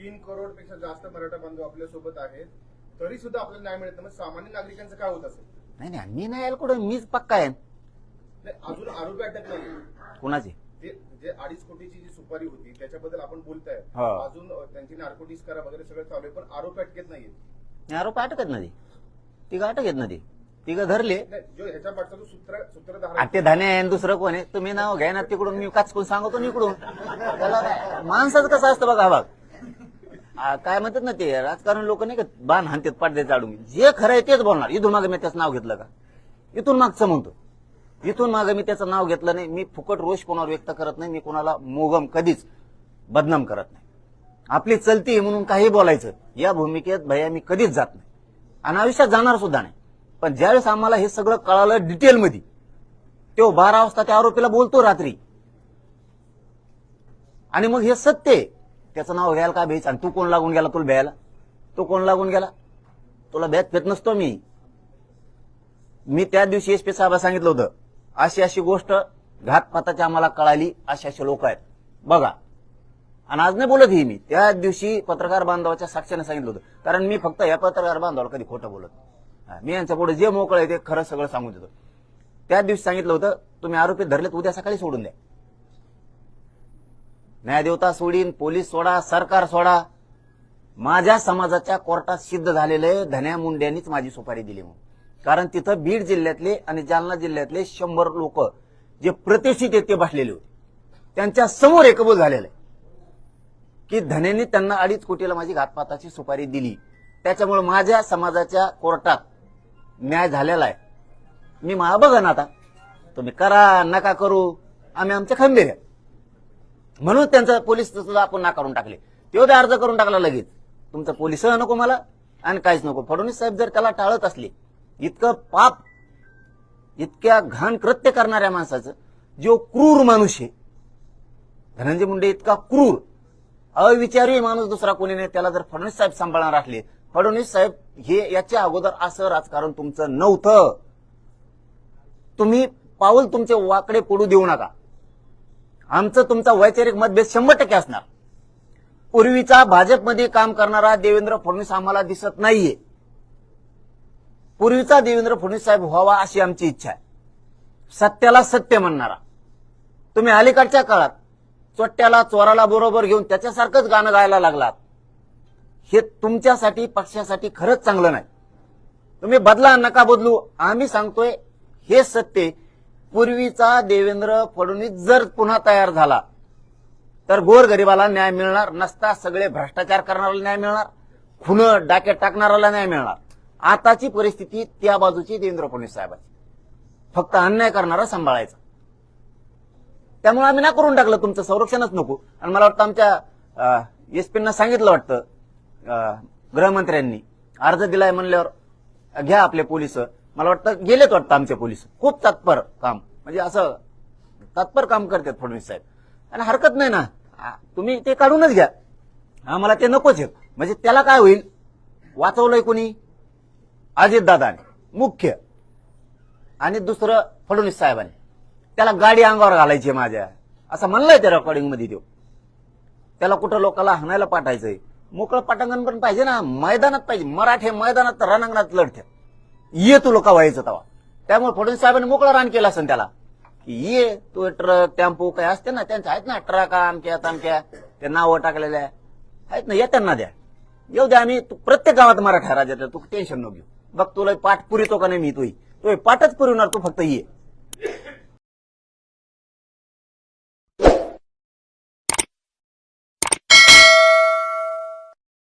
तीन करोडपेक्षा जास्त मराठा बांधव आपल्यासोबत आहेत. तरी सुद्धा आपल्याला न्याय मिळत नाही. मग सामान्य नागरिकांचं काय होत असेल? नाही नाही मी नाही यायला कुठं. मीच पक्का आहे. नाही, अजून आरोपी अटक नाही. कुणाची? जे अडीच कोटीची जी सुपारी होती त्याच्याबद्दल आपण बोलताय. हा. अजून अ, त्यांची नार्कोटिक्स करा वगैरे सगळं चालू आहे पण आरोपी अटकेत नाहीये. नाही, आरोप अटकत नाही. तिघ अटकेत नाही. तिघ धरले. नाही, जो ह्याच्या मागचा जो सूत्र सूत्रधार आणि ते धने आहे आणि दुसरं कोण आहे? तुम्ही नाव घ्या ना तिकडून. मी काचकून सांगतो ना इकडून. त्याला काय- माणसाचं कसं असतं बघा बघ आ, काय म्हणतात ना ते राजकारण लोक नाही का बाण हाणतात पडदे चाडून. जे खरं आहे तेच बोलणार. इथून मागे मी त्याचं नाव घेतलं का? इथून मागचं म्हणतो. इथून मागे मी त्याचं नाव घेतलं नाही. मी फुकट रोष कोणावर व्यक्त करत नाही. मी कोणाला मोगम कधीच बदनाम करत नाही. आपली चलती आहे म्हणून काही बोलायचं. या भूमिकेत भैया मी कधीच जात नाही. आणि आयुष्यात जाणार सुद्धा नाही. पण ज्यावेळेस आम्हाला हे सगळं कळालं डिटेलमध्ये तो बारा वाजता त्या आरोपीला बोलतो रात्री. आणि मग हे सत्य आहे. त्याचं नाव घ्यायला का भेच आणि तू कोण लागून गेला तुला भ्यायला? तू कोण लागून गेला? तुला भ्यात भेट नसतो मी. मी त्या दिवशी एस पी साहेब सांगितलं होतं अशी अशी गोष्ट घातपाताची आम्हाला कळाली अशी अशी लोक आहेत. बघा. आणि आज नाही बोलत ही मी. त्या दिवशी पत्रकार बांधवाच्या साक्षीने सांगितलं होतं. कारण मी फक्त या पत्रकार बांधवाला कधी खोटं बोलत मी यांच्या पुढे जे मोकळं आहे ते खरं सगळं सांगून देतो. त्या दिवशी सांगितलं होतं तुम्ही आरोपी धरलेत उद्या सकाळी सोडून द्या. न्यायदेवता सोडीन पोलीस सोडा सरकार सोडा. माझ्या समाजाच्या कोर्टात सिद्ध झालेले धन्या मुंड्यांनीच माझी सुपारी दिली म्हणून. कारण तिथं बीड जिल्ह्यातले आणि जालना जिल्ह्यातले शंभर लोक जे प्रतिष्ठित येते बसलेले होते. त्यांच्यासमोर एकबोल झालेलं आहे. की धन्यांनी त्यांना अडीच कोटीला माझी घातपाताची सुपारी दिली. त्याच्यामुळे माझ्या समाजाच्या कोर्टात न्याय झालेला आहे. मी मा बघा ना आता. तुम्ही करा नका करू. आम्ही आमच्या खंबीर आहे म्हणून त्यांचं पोलीस सुद्धा आपण नाकारून टाकले. तेव्हा ते अर्ज करून टाकला लगेच. तुमचं पोलीस नको मला आणि काहीच नको. फडणवीस साहेब जर त्याला टाळत असले इतकं पाप इतक्या घाण कृत्य करणाऱ्या माणसाचं जो क्रूर माणूस आहे धनंजय मुंडे इतका क्रूर अविचारी माणूस दुसरा कोणी नाही त्याला जर फडणवीस साहेब सांभाळणार असले फडणवीस साहेब हे याच्या अगोदर असं राजकारण तुमचं नव्हतं. तुम्ही पाऊल तुमचे वाकडे पडू देऊ नका. आमचं तुमचा वैचारिक मतभेद शंभर टक्के असणार. पूर्वीचा भाजपमध्ये काम करणारा देवेंद्र फडणवीस आम्हाला दिसत नाहीये. पूर्वीचा देवेंद्र फडणवीस साहेब व्हावा अशी आमची इच्छा आहे. सत्याला सत्य म्हणणारा. तुम्ही अलीकडच्या काळात चोट्ट्याला चोराला बरोबर घेऊन त्याच्यासारखंच गाणं गायला लागलात. हे तुमच्यासाठी पक्षासाठी खरंच चांगलं नाही. तुम्ही बदला नका बदलू. आम्ही सांगतोय हे सत्य पूर्वीचा देवेंद्र फडणवीस जर पुन्हा तयार झाला तर गोरगरिबाला न्याय मिळणार नसता सगळे भ्रष्टाचार करणाऱ्याला न्याय मिळणार खुन डाके टाकणाऱ्याला न्याय मिळणार. आताची परिस्थिती त्या बाजूची देवेंद्र फडणवीस साहेबाची. फक्त अन्याय करणारा सांभाळायचा. त्यामुळे आम्ही ना करून टाकलं तुमचं संरक्षणच नको. आणि मला वाटतं आमच्या एसपींना सांगितलं वाटतं अं, गृहमंत्र्यांनी. अर्ज दिलाय म्हणल्यावर घ्या आपले पोलीस. मला वाटतं गेलेत वाटतं आमचे पोलीस. खूप तत्पर काम. म्हणजे असं तत्पर काम करतात फडणवीस साहेब. आणि हरकत नाही ना. तुम्ही ते काढूनच घ्या. आम्हाला ते नकोच आहेत. म्हणजे त्याला काय होईल? वाचवलंय कोणी? अजितदादाने मुख्य. आणि दुसरं फडणवीस साहेबांनी. त्याला गाडी अंगावर घालायची माझ्या. असं म्हणलंय त्या रेकॉर्डिंगमध्ये देऊ त्याला कुठं लोकांना हाणायला पाठायचंय? मोकळं पटांगण पण पाहिजे ना. मैदानात पाहिजे. मराठे मैदानात रणांगणात लढते ये तू लोक व्हायचं तवा. त्यामुळे फडणवीस साहेबांनी मोकळा रान केला असेल त्याला. की ये तू ट्रक टेम्पो काय असते ना त्यांचे आहेत ना ट्रक आमक्या तामक्या ते नावं टाकलेल्या आहेत ना या त्यांना द्या. येऊ द्या आम्ही तू प्रत्येक गावात मराठा राज्यात तू टेन्शन न घेऊ. बघ तुला पाठ पुरितो का नाही मी तुही. तो पाठच पुरवणार तू फक्त ये.